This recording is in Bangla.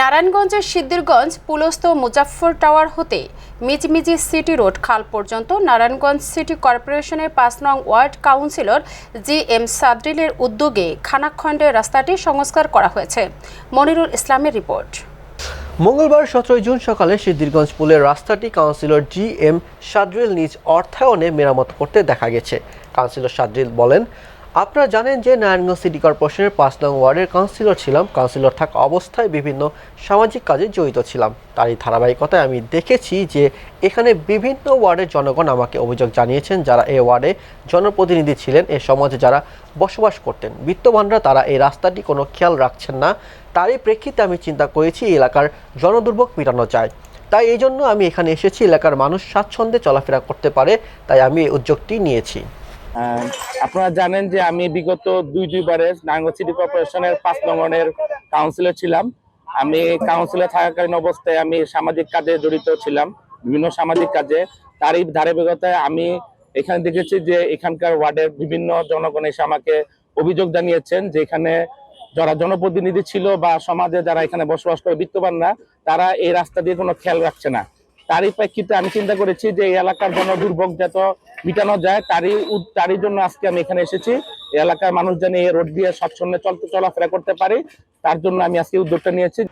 নারায়ণগঞ্জের সিদ্দিরগঞ্জ পুলস্ত মুজাফফর টাওয়ার হতে মিজমিজি সিটি রোড খাল পর্যন্ত নারায়ণগঞ্জ সিটি কর্পোরেশনের পাঁচ নং ওয়ার্ড কাউন্সিলর জি এম সাদরিলের উদ্যোগে খানাখণ্ডের রাস্তাটি সংস্কার করা হয়েছে। মনিরুল ইসলামের রিপোর্ট। মঙ্গলবার সতেরোই জুন সকালে সিদ্দিরগঞ্জ পুলের রাস্তাটি কাউন্সিলর জি এম সাদরিল নিজ অর্থায়নে মেরামত করতে দেখা গেছে। কাউন্সিলর সাদরিল বলেন আপনারা জানেন যে নারায়ণগঞ্জ সিটি কর্পোরেশনের পাঁচ নং ওয়ার্ডের কাউন্সিলর ছিলাম। কাউন্সিলর থাকা অবস্থায় বিভিন্ন সামাজিক কাজে জড়িত ছিলাম। তারই ধারাবাহিকতায় আমি দেখেছি যে এখানে বিভিন্ন ওয়ার্ডের জনগণ আমাকে অভিযোগ জানিয়েছেন, যারা এই ওয়ার্ডে জনপ্রতিনিধি ছিলেন, এ সমাজে যারা বসবাস করতেন। বিত্তবানরা তারা এই রাস্তাটি কোনো খেয়াল রাখছেন না। তারই প্রেক্ষিতে আমি চিন্তা করেছি এলাকার জনদুর্ভোগ মেটানো যায়। তাই এই জন্য আমি এখানে এসেছি। এলাকার মানুষ স্বাচ্ছন্দ্যে চলাফেরা করতে পারে, তাই আমি এই উদ্যোগটি নিয়েছি। আপনারা জানেন যে আমি বিগত দুই, দুইবারে নারায়ণগঞ্জ সিটি কর্পোরেশনের পাঁচ নম্বরের কাউন্সিলর ছিলাম। আমি কাউন্সিলর থাকাকালীন অবস্থায় আমি সামাজিক কাজে জড়িত ছিলাম, বিভিন্ন সামাজিক কাজে। তারই ধারাবাহিকতায় আমি এখানে দেখেছি যে এখানকার ওয়ার্ডের বিভিন্ন জনগণ এসে আমাকে অভিযোগ জানিয়েছেন যে এখানে যারা জনপ্রতিনিধি ছিল বা সমাজে যারা এখানে বসবাস করে বিত্তবান না, তারা এই রাস্তা দিয়ে কোনো খেয়াল রাখছে না। তারই প্রেক্ষিতে আমি চিন্তা করেছি যে এই এলাকার জন্য দুর্ভোগ যত মিটানো যায়, তারই তারই জন্য আজকে আমি এখানে এসেছি। এলাকার মানুষ যেন এই রোড দিয়ে স্বচ্ছন্দে চলতে চলাফেরা করতে পারে, তার জন্য আমি আজকে উদ্যোগটা নিয়েছি।